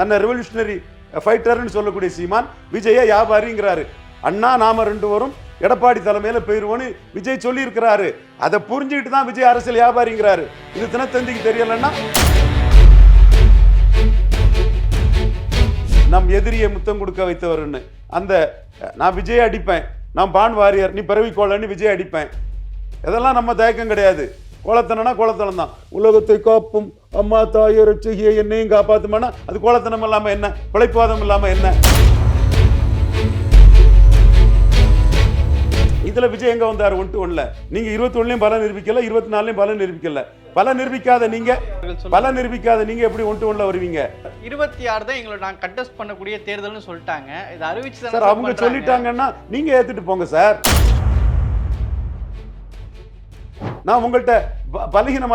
தன்னை ரெவல்யூஷனரி ஃபைட்டர்னு சொல்லக்கூடிய சீமான் விஜய வியாபாரிங்கிறாரு. அண்ணா நாம ரெண்டு வரும் எடப்பாடி தலைமையில் போயிடுவோன்னு விஜய் சொல்லியிருக்கிறாரு. அதை புரிஞ்சுக்கிட்டு தான் விஜய் அரசியல் வியாபாரிங்கிறாரு. இது தினத்தந்திக்கு தெரியலன்னா நம் எதிரியை முத்தம் கொடுக்க வைத்தவர்னு. அந்த நான் விஜய் அடிப்பேன். நான் பான் வாரியர் நீ பிறவி விஜய் அடிப்பேன். இதெல்லாம் நம்ம தயக்கம் கிடையாது. கோலத்தனம்னா கோலத்தனம் தான் உலகத்தை காப்பும் அம்மா தாயர் செய்ய என்னையும் காப்பாத்துமானா? அது கோலத்தனம் இல்லாம என்ன? பிழைப்பாதம் இல்லாம என்ன? இதுல விஜய் எங்க வந்தாரு? ஒன்று ஒண்ணுல நீங்க இருபத்தி ஒண்ணுலயும் பலம் நிரூபிக்கல இருபத்தி நாலுலயும் பலம் நிரூபிக்கல. பல நிரூபிக்காத நீங்க பல நிரூபிக்காத நீங்க எப்படி ஒன்று ஒண்ணுல வருவீங்க? இருபத்தி ஆறு தான் எங்களை நான் கண்டெஸ்ட் பண்ணக்கூடிய தேர்தல்னு சொல்லிட்டாங்க. இது அறிவிச்சு சார் அவங்க. சொல்லிட்டாங்கன்னா நீங்க ஏத்துட்டு போங்க சார். நான் உங்கள்கிட்ட ப-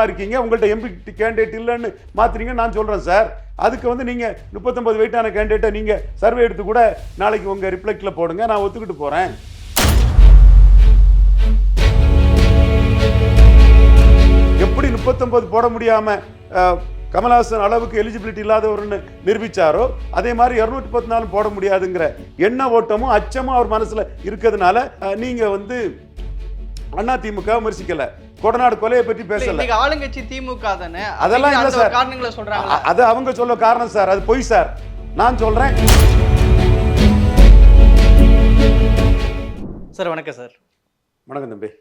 இருக்கீங்க உங்கள்கிட்ட எம்பி கேண்டிடேட் இல்லைன்னு மாற்றுறீங்க நான் சொல்கிறேன் சார். அதுக்கு வந்து நீங்கள் முப்பத்தொம்பது வெயிட்டான கேண்டிடேட்டை நீங்கள் சர்வே எடுத்து கூட நாளைக்கு உங்கள் ரிப்ளெக்டில் போடுங்க நான் ஒத்துக்கிட்டு போகிறேன் எப்படி முப்பத்தொம்பது போட முடியாமல் கமல்ஹாசன் அளவுக்கு எலிஜிபிலிட்டி இல்லாதவர்னு நிரூபிச்சாரோ அதே மாதிரி இரநூத்தி பத்து நாலும் போட முடியாதுங்கிற எண்ண ஓட்டமும் அச்சமும் அவர் மனசில் இருக்கிறதுனால நீங்கள் வந்து அண்ணா திமுக விமர்சிக்கல. கொடநாடு கொலையை பற்றி பேசல. ஆளுங்கட்சி திமுக தானே? அதெல்லாம் இல்ல சார். காரணங்களை சொல்றாங்க அது அவங்க சொல்ல காரணம் சார். அது பொய் சார். நான் சொல்றேன். சார் வணக்கம் சார். வணக்கம் தம்பி.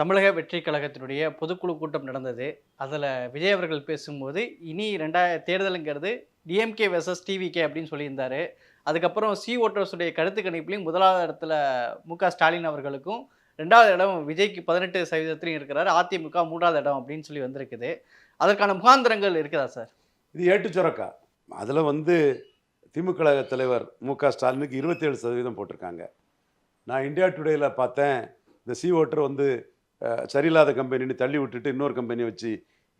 தமிழக வெற்றி கழகத்தினுடைய பொதுக்குழு கூட்டம் நடந்தது. அதில் விஜய் அவர்கள் பேசும்போது இனி ரெண்டாய தேர்தலுங்கிறது டிஎம்கே வெர்சஸ் டிவிகே அப்படின்னு சொல்லியிருந்தாரு. அதுக்கப்புறம் சி ஓட்டர்ஸுடைய கருத்து கணிப்புலையும் முதலாவது இடத்துல மு க ஸ்டாலின் அவர்களுக்கும் ரெண்டாவது இடம் விஜய்க்கு பதினெட்டு சதவீதத்திலையும் இருக்கிறார். அதிமுக மூன்றாவது இடம் அப்படின்னு சொல்லி வந்திருக்குது. அதற்கான முகாந்திரங்கள் இருக்குதா சார்? இது ஏட்டு சுரக்கா அதில் வந்து திமுக தலைவர் மு க ஸ்டாலினுக்கு இருபத்தேழு சதவீதம் போட்டிருக்காங்க. நான் இந்தியா டுடேயில் பார்த்தேன். இந்த சி ஓட்டர் வந்து சரியில்லாத கம்பெனின்னு தள்ளி விட்டுட்டு இன்னொரு கம்பெனி வச்சு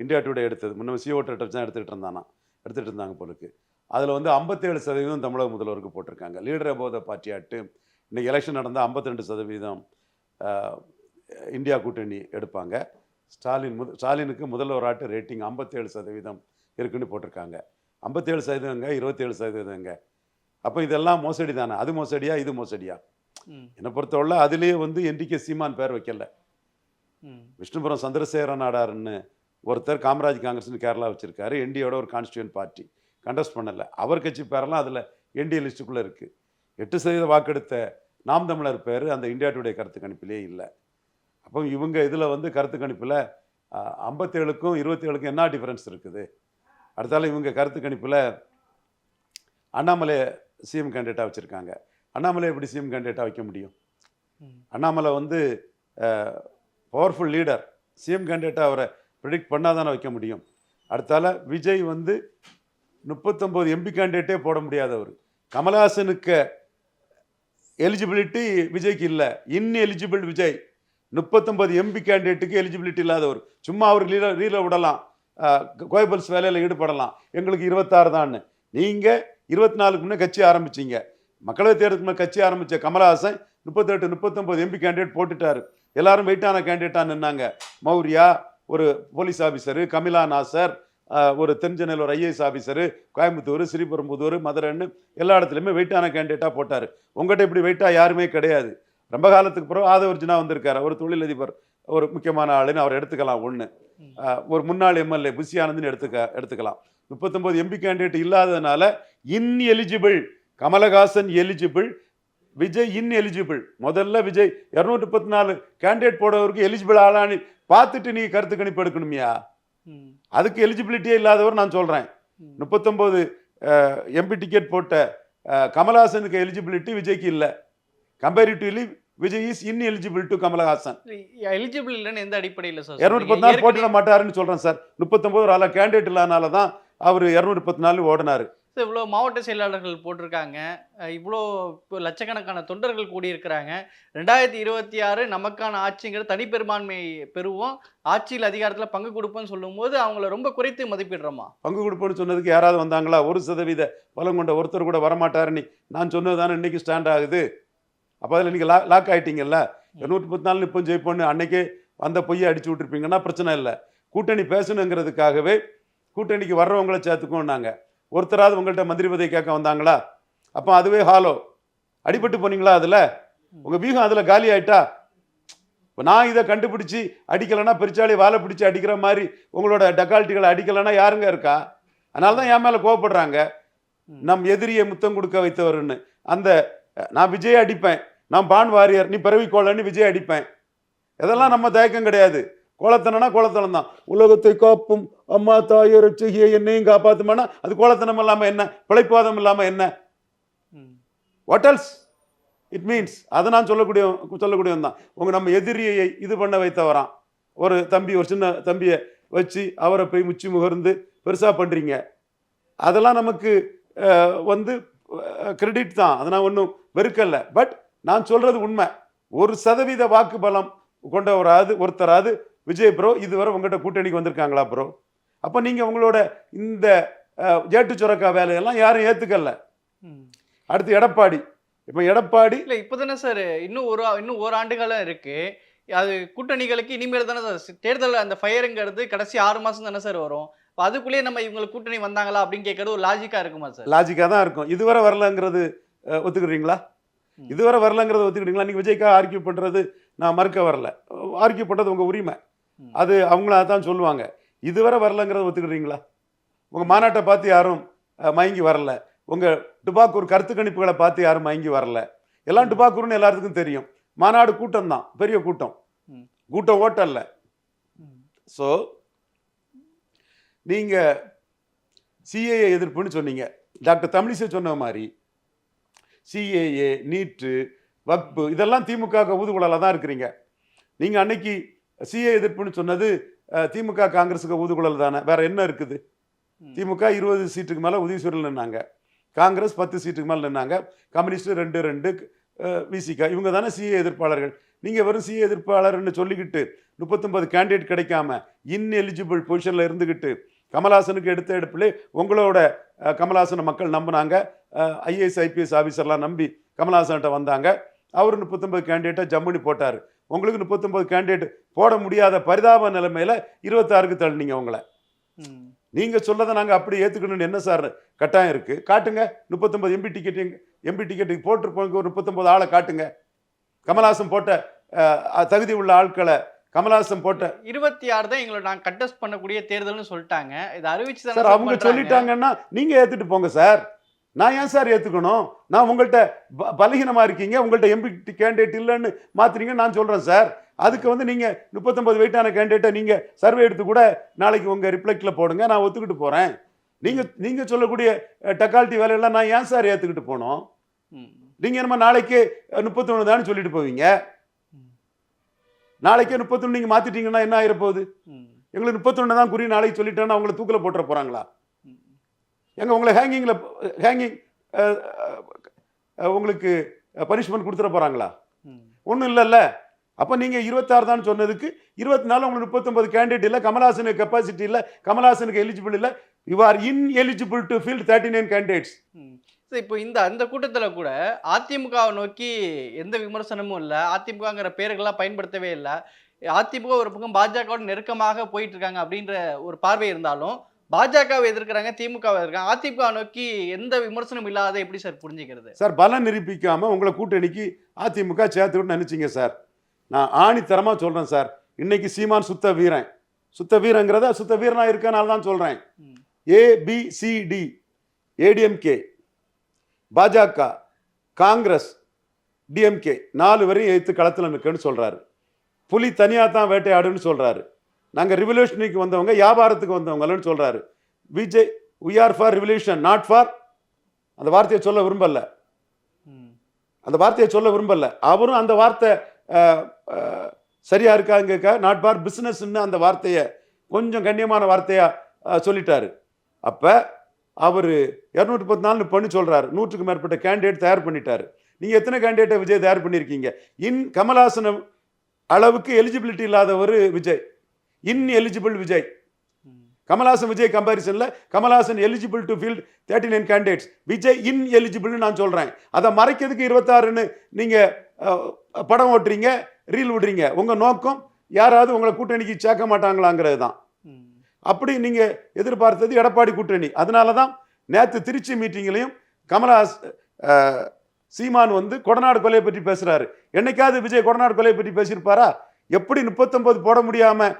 இந்தியா டுடே எடுத்தது. முன்ன சி ஓட்டர் தான் எடுத்துகிட்டு இருந்தானா? எடுத்துகிட்டு இருந்தாங்க போலுக்கு அதில் வந்து ஐம்பத்தேழு சதவீதம் தமிழக முதல்வருக்கு போட்டிருக்காங்க. லீடர் அபோத பார்ட்டி ஆட்டு எலெக்ஷன் நடந்தால் 52% சதவீதம். இந்தியா கூட்டணி எடுப்பாங்க. ஸ்டாலின் முத ஸ்டாலினுக்கு முதல்வர் ஆட்டு ரேட்டிங் ஐம்பத்தேழு சதவீதம் இருக்குன்னு போட்டிருக்காங்க. ஐம்பத்தேழு சதவீதங்க இருபத்தேழு சதவீதங்க அப்போ இதெல்லாம் மோசடி தானே? அது மோசடியா இது மோசடியா? என்னை பொறுத்தவரை அதுலேயே வந்து என்டிகே சீமான் பேர் வைக்கல. விஷ்ணுபுரம் சந்திரசேகர நாடாருன்னு ஒருத்தர் காமராஜ் காங்கிரஸ்னு கேரளா வச்சிருக்காரு. என்டியோட ஒரு கான்ஸ்டியூன் பார்ட்டி. கண்டஸ்ட் பண்ணல. அவர் கட்சி பேரெல்லாம் அதில் என்டிஏ லிஸ்ட்டுக்குள்ளே இருக்குது எட்டு சதவீத வாக்கெடுத்த நாம் தமிழர் பேர் அந்த இந்தியா டுடே கருத்து கணிப்பிலே இல்லை. அப்போ இவங்க இதில் வந்து கருத்து கணிப்பில் ஐம்பத்தேழுக்கும் இருபத்தேழுக்கும் என்ன டிஃப்ரென்ஸ் இருக்குது? அடுத்தால இவங்க கருத்து கணிப்பில் அண்ணாமலை சிஎம் கேண்டிடேட்டாக வச்சுருக்காங்க. அண்ணாமலை எப்படி சிஎம் கேண்டிடேட்டாக வைக்க முடியும்? அண்ணாமலை வந்து பவர்ஃபுல் லீடர் சிஎம் கேண்டிடேட்டாக அவரை ப்ரிடிக்ட் பண்ணாதானே வைக்க முடியும். அடுத்தால விஜய் வந்து முப்பத்தொம்போது எம்பி கேண்டிடேட்டே போட முடியாதவர். கமல்ஹாசனுக்கு எலிஜிபிலிட்டி விஜய்க்கு இல்லை. Ineligible Vijay. முப்பத்தொன்பது எம்பி கேண்டிடேட்டுக்கு எலிஜிபிலிட்டி இல்லாதவர். சும்மா அவர் லீல ரீல விடலாம். கோயபல்ஸ் வேலையில் ஈடுபடலாம். எங்களுக்கு இருபத்தாறு தான்னு நீங்கள் இருபத்தி நாலுக்கு முன்னே கட்சி ஆரம்பிச்சீங்க. மக்களவைத் தேர்தலுக்கு முன்னே கட்சி ஆரம்பித்த கமலஹாசன் முப்பத்தெட்டு முப்பத்தொம்பது எம்பி கேண்டிடேட் போட்டுட்டார். எல்லாரும் வெயிட்டான கேண்டிடேட்டாக நின்னாங்க. மௌரியா ஒரு போலீஸ் ஆஃபீஸரு கமிலா நாசர் ஒரு தென்சென்னையில் ஒரு ஐஏஎஸ் ஆஃபீஸர் கோயம்புத்தூர் ஸ்ரீபெரும்புதூர் மதுரைன்னு எல்லா இடத்துலையுமே வெயிட்டான கேண்டிடேட்டாக போட்டார். உங்கள்கிட்ட இப்படி வெயிட்டாக யாருமே கிடையாது. ரொம்ப காலத்துக்கு பிறகு ஆதவர்ஜினா வந்திருக்காரு. ஒரு தொழிலதிபர் ஒரு முக்கியமான ஆளுன்னு அவர் எடுத்துக்கலாம் ஒன்று ஒரு முன்னாள் எம்எல்ஏ புஷி ஆனந்த்னு எடுத்துக்க எடுத்துக்கலாம். முப்பத்தொம்போது எம்பி கேண்டிடேட் இல்லாததுனால ineligible Kamal Haasan eligible Vijay ineligible முதல்ல விஜய் இரநூத்தி முப்பத்தி நாலு கேண்டிடேட் போடவருக்கு எலிஜிபிள் ஆளான்னு பார்த்துட்டு நீ கருத்து கணிப்பு எடுக்கணுமியா? அதுக்கு எலிஜிபிலிட்டியே இல்லாதவர் நான் சொல்கிறேன். முப்பத்தொம்போது எம்பி டிக்கெட் போட்ட கமலஹாசனுக்கு எலிஜிபிலிட்டி விஜய்க்கு இல்லை. Comparatively Vijay is ineligible to Kamal Haasan eligible இல்லைன்னு எந்த அடிப்படையில் சார் இரநூத்தி பத்து நாள் போட்டிட மாட்டாருன்னு சொல்கிறேன் சார் முப்பத்தொம்போது ஒரு ஆளா கேண்டிடேட் இல்லாதனால தான் அவர் இரநூத்தி பத்து நாள் ஓடினார். சார் இவ்வளோ மாவட்ட செயலாளர்கள் போட்டிருக்காங்க. இவ்வளோ இப்போ லட்சக்கணக்கான தொண்டர்கள் கூடியிருக்கிறாங்க. ரெண்டாயிரத்தி இருபத்தி ஆறு நமக்கான ஆட்சிங்கிற தனிப்பெரும்பான்மை பெறுவோம். ஆட்சியில் அதிகாரத்தில் பங்கு கொடுப்போம்னு சொல்லும்போது அவங்கள ரொம்ப குறைத்து மதிப்பிடுறோமா? பங்கு கொடுப்போன்னு சொன்னதுக்கு யாராவது வந்தாங்களா? ஒரு சதவீத பலம் கொண்ட ஒருத்தர் கூட வரமாட்டாருன்னு நான் சொன்னது தானே இன்னைக்கு ஸ்டாண்ட் ஆகுது. அப்போ அதில் நீங்கள் லா லாக் ஆயிட்டீங்கல்ல? இருநூற்றி பத்து நாள் இப்போ ஜெயிப்போன்னு அன்னைக்கே வந்த பொய்யை அடிச்சு விட்டுருப்பீங்கன்னா பிரச்சனை இல்லை. கூட்டணி பேசணுங்கிறதுக்காகவே கூட்டணிக்கு வர்றவங்கள சேர்த்துக்கோன்னாங்க. ஒருத்தராவது உங்கள்கிட்ட மந்திரி பதவி கேட்க வந்தாங்களா? அப்போ அதுவே ஹாலோ. அடிபட்டு போனீங்களா அதுல? உங்க வீகம் அதுல காலி ஆயிட்டா? இப்போ நான் இதை கண்டுபிடிச்சி அடிக்கலைன்னா பெருச்சாளி வாழை பிடிச்சி அடிக்கிற மாதிரி உங்களோட டக்கால்ட்டிகளை அடிக்கலைன்னா யாருங்க இருக்கா? அதனால தான் என் மேலே கோவப்படுறாங்க. நம் எதிரியை முத்தம் கொடுக்க வைத்தவர்னு. அந்த நான் விஜய் அடிப்பேன். நான் பான் வாரியர் நீ பிறவி கோலன்னு விஜய் அடிப்பேன். இதெல்லாம் நம்ம தயக்கம் கிடையாது. கோலத்தனம்னா கோலத்தனம் தான் உலகத்தை காப்பும் அம்மா தாயை ரட்சகிய என்னையும் காப்பாத்துமானா? அது கோலத்தனம் இல்லாம என்ன? பிழைப்பாதம் இல்லாம என்ன? எல்ஸ் இட் மீன்ஸ் அதை நான் சொல்லக்கூடிய சொல்லக்கூடியவன் தான் உங்க நம்ம எதிரியை இது பண்ண வைத்தவரான் ஒரு தம்பி ஒரு சின்ன தம்பியை வச்சு அவரை போய் முச்சி முகர்ந்து பெருசா பண்றீங்க. அதெல்லாம் நமக்கு வந்து கிரெடிட் தான். அதை நான் ஒன்றும் வெறுக்கல. பட் நான் சொல்றது உண்மை. ஒரு சதவீத வாக்கு பலம் கொண்டவராது ஒருத்தராது விஜய் ப்ரோ இதுவரை உங்கள்கிட்ட கூட்டணிக்கு வந்திருக்காங்களா ப்ரோ அப்போ நீங்கள் உங்களோட இந்த ஜேட்டு சுரக்கா வேலையெல்லாம் யாரும் ஏற்றுக்கல. அடுத்து எடப்பாடி. இப்போ எடப்பாடி இல்ல இப்போதானே சார் இன்னும் ஒரு இன்னும் ஒரு ஆண்டு காலம் இருக்கு. அது கூட்டணிகளுக்கு இனிமேல் தானே சார் தேர்தல் அந்த ஃபயருங்கிறது கடைசி ஆறு மாசம் தானே சார் வரும். அப்ப அதுக்குள்ளேயே நம்ம இவங்களுக்கு கூட்டணி வந்தாங்களா அப்படின்னு கேட்கறது ஒரு லாஜிக்கா இருக்குமா சார் லாஜிக்காக தான் இருக்கும். இதுவரை வரலங்கிறது ஒத்துக்கிறீங்களா. இதுவரை வரலங்கிறத ஒத்துக்கிறீங்களா? நீங்கள் விஜய்க்காக ஆர்கியூ பண்ணுறது நான் மறுக்க வரல. ஆர்கியூ பண்ணுறது உங்கள் உரிமை. அது அவங்கள தான் சொல்லுவாங்க. இதுவரை வரலங்கிறத ஒத்துக்கிறீங்களா? உங்கள் மாநாட்டை பார்த்து யாரும் மயங்கி வரல. உங்கள் டுபாக்கூர் கருத்து கணிப்புகளை பார்த்து யாரும் மயங்கி வரல. எல்லாம். டுபாக்கூர்னு எல்லாத்துக்கும் தெரியும். மாநாடு கூட்டம் தான் பெரிய கூட்டம். கூட்டம் ஓட்டல்ல. ஸோ நீங்கள் சிஏஏ எதிர்ப்புன்னு சொன்னீங்க. டாக்டர் தமிழிசை சொன்ன மாதிரி சிஏஏ நீட்டு வக்பு இதெல்லாம் திமுக ஊதுகுழலாக தான் இருக்கிறீங்க. நீங்கள் அன்னைக்கு சிஏ எதிர்ப்புன்னு சொன்னது திமுக காங்கிரஸுக்கு ஊதுகுழல் தானே வேற என்ன இருக்குது. திமுக இருபது சீட்டுக்கு மேலே உதவிசூரில் நின்னாங்க. காங்கிரஸ் பத்து சீட்டுக்கு மேலே நின்னாங்க. கம்யூனிஸ்ட் ரெண்டு ரெண்டு விசிகா. இவங்க தானே சிஏ எதிர்ப்பாளர்கள். நீங்கள் வெறும் சிஏ எதிர்ப்பாளர்னு சொல்லிக்கிட்டு முப்பத்தொன்பது கேண்டிடேட் கிடைக்காம இன்எலிஜிபிள் பொசிஷனில் இருந்துக்கிட்டு கமல்ஹாசனுக்கு எடுத்த எடுப்பிலே உங்களோட கமல்ஹாசனை மக்கள் நம்பினாங்க. ஐஏஎஸ் ஐபிஎஸ் ஆஃபீஸர்லாம் நம்பி கமல்ஹாசன்கிட்ட வந்தாங்க. அவர் முப்பத்தொன்பது கேண்டிடேட்டை ஜம்முனி போட்டார். உங்களுக்கு முப்பத்தொன்பது கேண்டிடேட் போட முடியாத பரிதாப நிலைமையில இருபத்தாறுக்கு தள்ளினீங்க உங்களை. ம். நீங்க சொல்லதை நாங்க அப்படி ஏத்துக்கணும்னு என்ன சார் கட்டாயம் இருக்கு? காட்டுங்க. முப்பத்தொன்பது எம்பி டிக்கெட் எம்பி டிக்கெட்டுக்கு போட்டிருப்போங்க ஒரு முப்பத்தொன்பது ஆளை காட்டுங்க. கமல்ஹாசன் போட்ட தகுதி உள்ள ஆட்களை கமல்ஹாசன் போட்ட இருபத்தி ஆறு தான் எங்களை நாங்க கண்டெஸ்ட் பண்ணக்கூடிய தேர்தல்னு சொல்லிட்டாங்க. இதை அறிவிச்சு சார் அவங்க. சொல்லிட்டாங்கன்னா நீங்க ஏத்துட்டு போங்க சார். நான் ஏன் சார் ஏற்றுக்கணும் நான் உங்கள்கிட்ட ப- இருக்கீங்க. உங்கள்கிட்ட எம்பி கேண்டிடேட் இல்லைன்னு மாற்றுறீங்கன்னு நான் சொல்கிறேன் சார். அதுக்கு வந்து நீங்கள் முப்பத்தொம்பது வெயிட்டான கேண்டிடேட்டை நீங்கள் சர்வே எடுத்து கூட நாளைக்கு உங்கள் ரிப்ளெக்டில் போடுங்க. நான் ஒத்துக்கிட்டு போகிறேன் நீங்கள் நீங்கள் சொல்லக்கூடிய டெக்கால்ட்டி வேலையெல்லாம் நான் ஏன் சார் ஏற்றுக்கிட்டு போனோம்? நீங்கள் நம்ம நாளைக்கு முப்பத்தொன்று தான் சொல்லிட்டு போவீங்க. நாளைக்கே முப்பத்தொன்று நீங்கள் மாற்றிட்டீங்கன்னா என்ன ஆகிற போகுது எங்களுக்கு முப்பத்தொன்று தான் குறி நாளைக்கு சொல்லிட்டேன்னா அவங்கள தூக்கில் போட்டுற போகிறாங்களா எங்க உங்களை ஹேங்கிங்கில் ஹேங்கிங் உங்களுக்கு பனிஷ்மெண்ட் கொடுத்துட போறாங்களா? ம். ஒன்றும் இல்லைல்ல. அப்போ நீங்கள் இருபத்தாறு தான் சொன்னதுக்கு இருபத்தி நாலு உங்களுக்கு முப்பத்தொன்பது கேண்டிடேட் இல்லை கமல்ஹாசனுக்கு கெப்பாசிட்டி இல்லை கமல்ஹாசனுக்கு எலிஜிபிள் இல்லை. You are ineligible to fill thirty nine candidates இப்போ இந்த அந்த கூட்டத்துல கூட அதிமுகவை நோக்கி எந்த விமர்சனமும் இல்லை. அதிமுகங்கிற பேர்கள்லாம் பயன்படுத்தவே இல்லை. அதிமுக ஒரு பக்கம் பாஜகவோட நெருக்கமாக போயிட்டு இருக்காங்க அப்படின்ற ஒரு பார்வை இருந்தாலும் பாஜகவை எதிர்க்கிறாங்க திமுகவை எதிர்க்கிறாங்க. அதிமுக நோக்கி எந்த விமர்சனமும் இல்லாத எப்படி சார் புரிஞ்சுக்கிறது? சார் பலம் நிரூபிக்காம உங்களை கூட்டணிக்கு அதிமுக சேர்த்துக்கிட்டு நினைச்சீங்க சார். நான் ஆணித்தரமா சொல்றேன் சார். இன்னைக்கு சீமான் சுத்த வீரன். சுத்த வீரங்கிறத சுத்த வீரனா இருக்கனால தான் சொல்றேன். ம். ஏபிசிடி ஏடிஎம்கே பாஜக காங்கிரஸ் டிஎம்கே நாலு வரையும் எதிர்த்து களத்தில் நிற்கன்னு சொல்றாரு. புலி தனியாக தான் வேட்டையாடுன்னு சொல்றாரு. நாங்கள் ரிவல்யூஷனுக்கு வந்தவங்க வியாபாரத்துக்கு வந்தவங்கன்னு சொல்கிறாரு Vijay we are for revolution not for அந்த வார்த்தையை சொல்ல விரும்பல. அந்த வார்த்தையை சொல்ல விரும்பல. அவரும் அந்த வார்த்தை சரியாக சரியா இருக்காங்க நாட் ஃபார் பிஸ்னஸ்ன்னு அந்த வார்த்தையை கொஞ்சம் கண்ணியமான வார்த்தையாக சொல்லிட்டாரு. அப்போ அவர் இரநூற்றி பத்து நாலு பண்ணி சொல்கிறாரு நூற்றுக்கு மேற்பட்ட கேண்டிடேட் தயார் பண்ணிட்டாரு. நீங்கள் எத்தனை கேண்டிடேட்டை விஜய் தயார் பண்ணியிருக்கீங்க? இன் கமலாசனம் அளவுக்கு எலிஜிபிலிட்டி இல்லாதவர் Vijay. Ineligible Vijay Kamal Haasan Kamal Haasan Vijay கம்பாரிசனில் Kamal Haasan eligible to field thirty nine candidates Vijay இன் எலிஜிபிள்னு நான் சொல்கிறேன் அதை மறைக்கிறதுக்கு இருபத்தாறுன்னு நீங்கள் படம் ஓட்டுறீங்க ரீல் விடுறீங்க. உங்கள் நோக்கம் யாராவது உங்களை கூட்டணிக்கு சேர்க்க மாட்டாங்களாங்கிறது தான் அப்படி நீங்கள் எதிர்பார்த்தது எடப்பாடி கூட்டணி. அதனால தான் நேற்று திருச்சி மீட்டிங்லையும் கமலஹாஸ் சீமான் வந்து கொடநாடு கொலையை பற்றி பேசுகிறாரு என்னைக்காவது விஜய் கொடநாடு கொலையை பற்றி பேசியிருப்பாரா? எப்படி முப்பத்தொன்பது போட முடியாமல்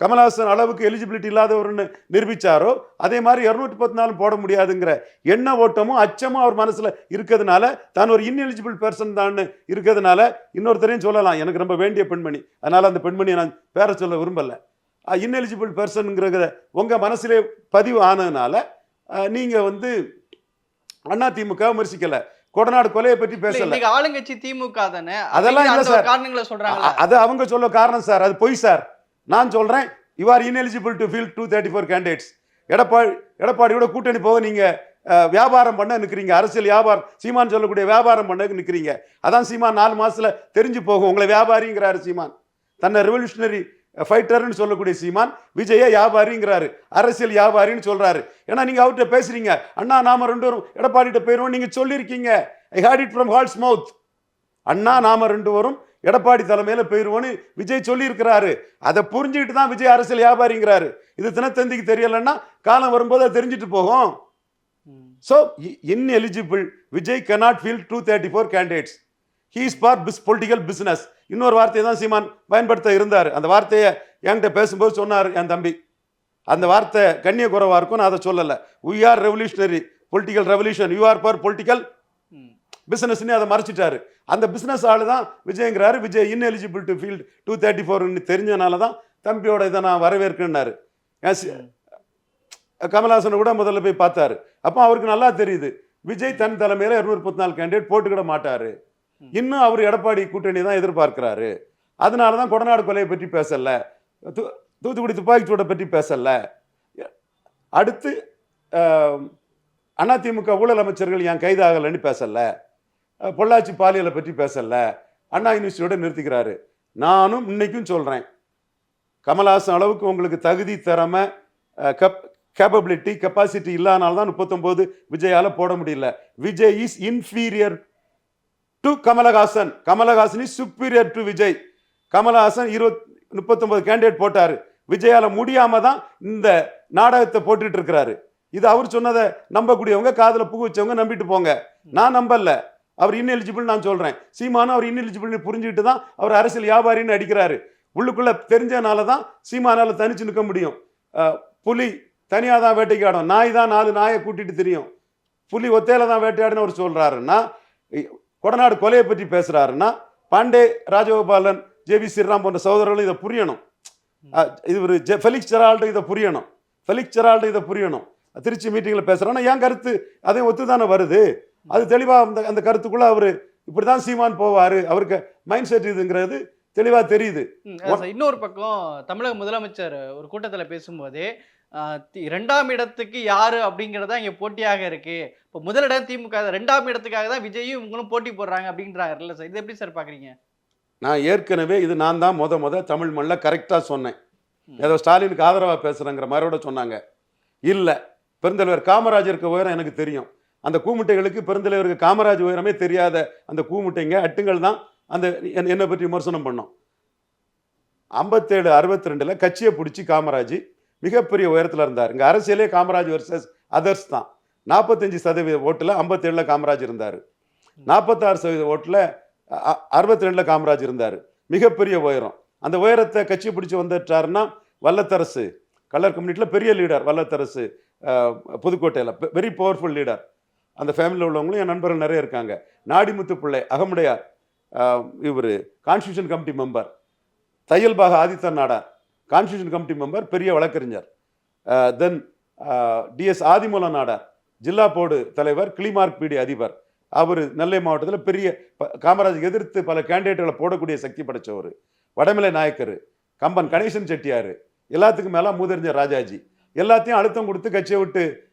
கமலஹாசன் அளவுக்கு எலிஜிபிலிட்டி இல்லாதவர்னு நிரூபிச்சாரோ அதே மாதிரி இரநூத்தி பத்து நாளும் போட முடியாதுங்கிற எண்ண ஓட்டமும் அச்சமும் அவர் மனசுல இருக்கிறதுனால தான் ஒரு இன்எலிஜிபிள் பர்சன் தான் இருக்கிறதுனால இன்னொருத்தரையும் சொல்லலாம். எனக்கு ரொம்ப வேண்டிய பெண்மணி. அதனால அந்த பெண்மணியை நான் பேர சொல்ல விரும்பல. இன்எலிஜிபிள் பர்சனுங்கிறத உங்க மனசுலே பதிவு ஆனதுனால அஹ், நீங்க வந்து அண்ணா திமுக விமர்சிக்கல. கொடநாடு கொலையை பற்றி பேசல. ஆளுங்கட்சி திமுக தானே? அதெல்லாம் இல்ல அந்த சார். காரணங்களை சொல்றாங்களா? அ- அது அவங்க சொல்ல காரணம் சார். அது பொய் சார். நான் சொல்கிறேன் you are ineligible to fill two thirty four candidates Edappadi எடப்பாடியோட கூட்டணி போக நீங்கள் வியாபாரம் பண்ண நிற்கிறீங்க அரசியல் வியாபாரம் சீமான் சொல்லக்கூடிய வியாபாரம் பண்ண நிற்கிறீங்க அதான் சீமான் நாலு மாதத்தில் தெரிஞ்சு போகும். உங்களை வியாபாரிங்கிறாரு சீமான். தன்னை ரெவல்யூஷனரி ஃபைட்டர்னு சொல்லக்கூடிய சீமான் விஜய வியாபாரிங்கிறாரு. அரசியல் வியாபாரின்னு சொல்கிறாரு ஏன்னா நீங்கள் அவர்கிட்ட பேசுகிறீங்க அண்ணா நாம ரெண்டு வரும் எடப்பாடிகிட்ட போயிருவோம் நீங்கள் சொல்லியிருக்கீங்க. I hate it from horse's mouth அண்ணா நாம ரெண்டு வரும் எடப்பாடி தலைமையில் போயிருவோன்னு விஜய் சொல்லியிருக்கிறாரு. அதை புரிஞ்சுக்கிட்டு தான் விஜய் அரசியல் வியாபாரிங்கிறாரு. இது தினத்தந்திக்கு தெரியலைன்னா காலம் வரும்போது அது தெரிஞ்சுட்டு போகும். So ineligible Vijay cannot fill two thirty four candidates he's for biz political business இன்னொரு வார்த்தையை தான் சீமான் பயன்படுத்த இருந்தார். அந்த வார்த்தையை என்கிட்ட பேசும்போது சொன்னார் என் தம்பி. அந்த வார்த்தை கண்ணிய குறைவாக இருக்கும் நான் அதை சொல்லலை. We are revolutionary political revolution you are for political பிஸ்னஸ்னே அதை மறைச்சிட்டாரு. அந்த பிஸ்னஸ் ஆளு தான் விஜய்ங்கிறாரு. Vijay ineligible to field two thirty ஃபோர்னு தெரிஞ்சனால தான் தம்பியோட இதை நான் வரவேற்கேன்னாரு. கமல்ஹாசனை கூட முதல்ல போய் பார்த்தாரு. அப்போ அவருக்கு நல்லா தெரியுது. விஜய் தன் தலைமையில் இருநூறு முப்பத்தி நாலு கேண்டிடேட் போட்டுக்கிட மாட்டாரு. இன்னும் அவர் எடப்பாடி கூட்டணி தான் எதிர்பார்க்கிறாரு. அதனால தான் கொடநாடு கொலையை பற்றி பேசல. தூ- தூத்துக்குடி துப்பாக்கிச்சூடை பற்றி பேசல. அடுத்து அதிமுக ஊழல் அமைச்சர்கள் ஏன் கைதாகலைன்னு பேசலை. பொள்ளாச்சி பாலியலை பற்றி பேசல. அண்ணா யூனிவர்சிட்டியோட நிறுத்திக்கிறாரு. நானும் இன்னைக்கும் சொல்கிறேன் கமல்ஹாசன் அளவுக்கு உங்களுக்கு தகுதி திறமை கப் கேப்பபிலிட்டி கெப்பாசிட்டி இல்லாதனால தான் முப்பத்தொம்போது விஜயால் போட முடியல. Vijay is inferior to Kamal Haasan. Kamal Haasan is superior to Vijay. Kamal Haasan இருபத் முப்பத்தொன்பது கேண்டிடேட் போட்டார். விஜயால முடியாம தான் இந்த நாடகத்தை போட்டுட்டு இருக்கிறாரு. இது அவர் சொன்னதை நம்பக்கூடியவங்க காதில் புகு வச்சவங்க நம்பிட்டு போங்க. நான் நம்பல. அவர் இன்எலிஜிபிள் நான் சொல்கிறேன் சீமானும் அவர் இன்எலிஜிபிள்னு புரிஞ்சுக்கிட்டு தான் அவர் அரசியல் வியாபாரின்னு அடிக்கிறாரு. உள்ளுக்குள்ளே தெரிஞ்சனால தான் சீமானால் தனிச்சு நிற்க முடியும். புலி தனியாக தான் வேட்டைக்காடும். நாய் தான் நாலு நாயை கூட்டிட்டு தெரியும். புலி ஒத்தையில தான் வேட்டையாடுன்னு அவர் சொல்கிறாருன்னா கொடநாடு கொலையை பற்றி பேசுகிறாருன்னா பாண்டே ராஜகோபாலன் ஜே வி ஸ்ரீராம் போன்ற சகோதரர்களும் இதை புரியணும். இது ஒரு ஜெ- ஃபெலிக்ஸ் ஜெரால்டு இதை புரியணும். ஃபெலிக்ஸ் ஜெரால்டு இதை புரியணும். திருச்சி மீட்டிங்கில் பேசுகிறோன்னா என் கருத்து அதையும் ஒத்து தானே வருது? அது தெளிவாக அந்த அந்த கருத்துக்குள்ள அவர் இப்படி தான் சீமான் போவார் அவருக்கு மைண்ட் செட் இதுங்கிறது தெளிவாக தெரியுது. இன்னொரு பக்கம் தமிழக முதலமைச்சர் ஒரு கூட்டத்தில் பேசும்போதே இரண்டாம் இடத்துக்கு யாரு அப்படிங்கிறதா இங்க போட்டியாக இருக்கு. இப்போ முதலிடம் திமுக. ரெண்டாம் இடத்துக்காக தான் விஜயும் இவங்களும் போட்டி போடுறாங்க அப்படின்றாங்கல்ல சார். இது எப்படி சார் பாக்குறீங்க? நான் ஏற்கனவே இது நான் தான் முத முத தமிழ் மண்ணில் கரெக்டாக சொன்னேன். ஏதோ ஸ்டாலினுக்கு ஆதரவாக பேசுகிறேங்கிற மாதிரியோட சொன்னாங்க. இல்லை பெருந்தலைவர் காமராஜருக்கு உயரம் எனக்கு தெரியும். அந்த கூமுட்டைகளுக்கு பெருந்தலைவருக்கு காமராஜ் உயரமே தெரியாத அந்த கூமுட்டைங்க அட்டுங்கள் தான் அந்த என்னை பற்றி விமர்சனம் பண்ணோம். ஐம்பத்தேழு அறுபத்தி ரெண்டில் கட்சியை பிடிச்சி காமராஜ் மிகப்பெரிய உயரத்தில் இருந்தார். இங்கே அரசியலே காமராஜ் வர்சஸ் அதர்ஸ் தான். நாற்பத்தஞ்சு சதவீத ஓட்டில் ஐம்பத்தேழில் காமராஜ் இருந்தார். நாற்பத்தாறு சதவீத ஓட்டில் அறுபத்தி ரெண்டில் காமராஜ் இருந்தார். மிகப்பெரிய உயரம். அந்த உயரத்தை கட்சி பிடிச்சி வந்துட்டாருன்னா வல்லத்தரசு கலர் கம்யூனிட்டியில் பெரிய லீடர் வல்லத்தரசு புதுக்கோட்டையில் வெரி பவர்ஃபுல் லீடர் அந்த ஃபேமிலியில் உள்ளவங்களும் என் நண்பர்கள் நிறைய இருக்காங்க. நாடிமுத்து பிள்ளை அகமுடையார் இவர் constitution committee member தையல்பாக Aditha Nadar constitution committee member பெரிய வழக்கறிஞர். தென் டிஎஸ் ஆதிமூல நாடார் ஜில்லா போர்டு தலைவர் கிளிமார்க் பிடி அதிபர். அவர் நெல்லை மாவட்டத்தில் பெரிய ப- காமராஜ் எதிர்த்து பல கேண்டிடேட்டுகளை போடக்கூடிய சக்தி படைச்சவர். வடமலை நாயக்கர் கம்பன் கணேசன் செட்டியார். எல்லாத்துக்கும் மேலே மூதறிஞர் ராஜாஜி. எல்லாத்தையும் அழுத்தம் கொடுத்து கட்சியை விட்டு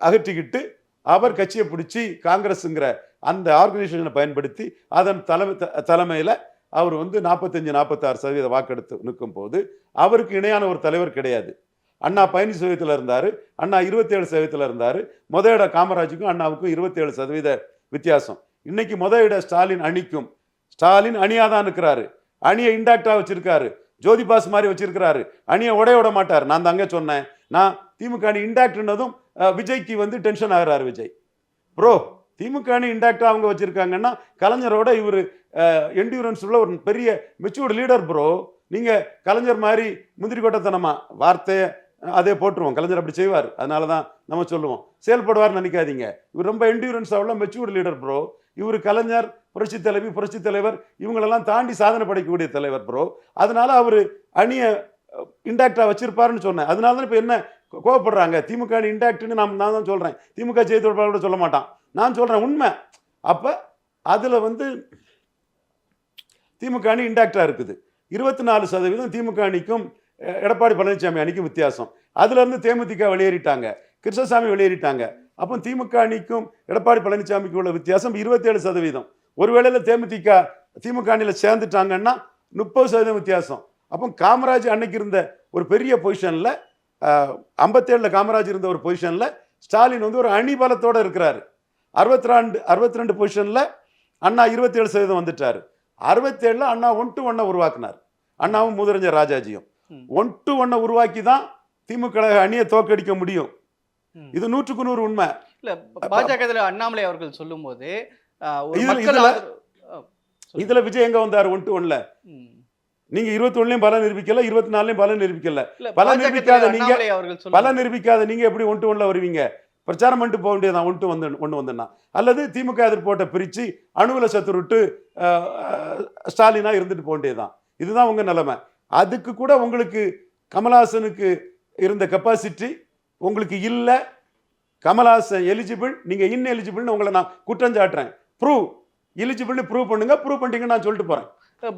அகற்றிக்கிட்டு அவர் கட்சியை பிடிச்சி காங்கிரஸுங்கிற அந்த ஆர்கனைசேஷனை பயன்படுத்தி அதன் தலைமை த- அவர் வந்து நாற்பத்தஞ்சு நாற்பத்தாறு சதவீத வாக்கெடுத்து நிற்கும் போது அவருக்கு இணையான ஒரு தலைவர் கிடையாது. அண்ணா பதினஞ்சு சதவீதத்தில் இருந்தார் அண்ணா இருபத்தேழு சதவீதத்தில் இருந்தார் முத இட காமராஜுக்கும் அண்ணாவுக்கும் இருபத்தேழு சதவீத வித்தியாசம். இன்னைக்கு முத இட ஸ்டாலின் அணிக்கும் ஸ்டாலின் அணியாக தான் இருக்கிறாரு அணியை இண்டாக்டாக வச்சிருக்காரு. ஜோதிபாஸ் மாதிரி வச்சிருக்கிறாரு. அணியை உடைய விட மாட்டார். நான் தாங்க சொன்னேன். நான் திமுக அணி இண்டாக்ட்னதும் விஜய்க்கு வந்து டென்ஷன் ஆகிறாரு விஜய். ப்ரோ திமுக அணி இண்டாக்டா அவங்க வச்சுருக்காங்கன்னா கலைஞரோட இவர் என்டியூரன்ஸ் உள்ள ஒரு பெரிய மெச்சூர்டு லீடர் ப்ரோ நீங்கள் கலைஞர் மாதிரி முந்திரி கொட்டத்தனமா வார்த்தையை அதே போட்டுருவோம். கலைஞர் அப்படி செய்வார். அதனால தான் நம்ம சொல்லுவோம். செயல்படுவார்னு நினைக்காதீங்க. இவர் ரொம்ப என்டியூரன்ஸ் உள்ள மெச்சூர்டு லீடர் ப்ரோ இவர் கலைஞர் புரட்சி தலைவி புரட்சி தலைவர் இவங்களெல்லாம் தாண்டி சாதனை படைக்கக்கூடிய தலைவர் ப்ரோ அதனால அவர் அணியை இண்டாக்டா வச்சிருப்பாருன்னு சொன்னேன். அதனால தான் இப்போ என்ன கோவப்படுறாங்க. திமுக அணி நான் நான் தான் சொல்கிறேன் திமுக செய்தி தொடர்பாளர் கூட சொல்ல மாட்டான். நான் சொல்கிறேன் உண்மை. அப்போ அதில் வந்து திமுக அணி இன்டாக்டாக இருக்குது. இருபத்தி நாலு சதவீதம் திமுக அணிக்கும் எடப்பாடி பழனிசாமி அணிக்கும் வித்தியாசம். அதுலேருந்து தேமுதிக வெளியேறிட்டாங்க. கிருஷ்ணசாமி வெளியேறிட்டாங்க. அப்போ திமுக அணிக்கும் எடப்பாடி பழனிசாமிக்கும் உள்ள வித்தியாசம் இருபத்தேழு சதவீதம். ஒருவேளையில் தேமுதிக திமுக அணியில் சேர்ந்துட்டாங்கன்னா முப்பது சதவீதம் வித்தியாசம். அப்போ காமராஜ் அன்னைக்கு இருந்த ஒரு பெரிய பொசிஷனில் ஐம்பத்தேழுல காமராஜ் இருந்த ஒரு பொசிஷன்ல ஸ்டாலின் வந்து ஒரு அணி பலத்தோட இருக்கிறாரு. அறுபத்தி ரெண்டு அறுபத்தி ரெண்டு பொசிஷன்ல அண்ணா இருபத்தேழு சதவீதம் வந்துட்டாரு. அறுபத்தேழுல அண்ணா ஒன் டு ஒன்னை உருவாக்குனார். அண்ணாவும் முதலமைச்சர் ராஜாஜியும். ஒன் டு ஒன்னை உருவாக்கி தான் திமுக அணியை தோக்கடிக்க முடியும். இது நூற்றுக்கு நூறு உண்மை. இல்ல பாஜக அண்ணாமலை அவர்கள் சொல்லும்போது ஆஹ், ஒரு இதுல- விஜய் எங்க வந்தாரு ஒன் டு ஒன்ல. நீங்க இருபத்தி ஒண்ணுலயும் பலம் நிரூபிக்கல இருபத்தி நாலுலயும் பலம் நிரூபிக்கல. பல நிரூபிக்காத நீங்க- அண்ணாமலை அவர்கள் பல சொல்லுங்க நிரூபிக்காத நீங்க எப்படி ஒன் டு ஒன்ல வருவீங்க? பிரச்சாரம் பண்ணிட்டு போக வேண்டியதான் ஒன்று வந்து ஒன்று வந்துன்னா. அல்லது திமுக எதிர்ப்போட்டை பிரிச்சு அணுவில் சத்துருட்டு அஹ், அஹ், ஸ்டாலினா இருந்துட்டு போக வேண்டியதுதான். இதுதான் உங்க நிலைமை. அதுக்கு கூட உங்களுக்கு கமலஹாசனுக்கு இருந்த கெப்பாசிட்டி உங்களுக்கு இல்லை. கமலஹாசன் எலிஜிபிள் நீங்க இன் எலிஜிபிள்னு உங்களை நான் குற்றம் சாட்டுறேன். ப்ரூவ் எலிஜிபிள்னு ப்ரூவ் பண்ணுங்க. ப்ரூவ் பண்ணிட்டீங்கன்னு நான் சொல்லிட்டு போறேன்.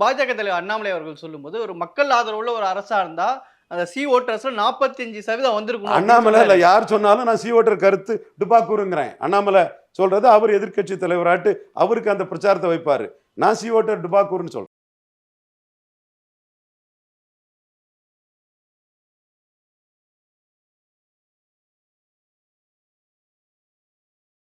பாஜக தலைவர் அண்ணாமலை அவர்கள் சொல்லும்போது ஒரு மக்கள் ஆதரவுள்ள ஒரு அரசா இருந்தா அந்த சி ஓட்டர்ஸ்ல நாற்பத்தஞ்சு சதவீதம் வந்திருக்கும் அண்ணாமலை இல்ல. யார் சொன்னாலும் நான் சி ஓட்டர் கருத்து டுபாக்கூருங்கிறேன் அண்ணாமலை சொல்றது அவர் எதிர்க்கட்சி தலைவராட்டு அவருக்கு அந்த பிரச்சாரத்தை வைப்பாரு. நான் சி ஓட்டர் டுபாக்கூர்னு சொல்றேன்.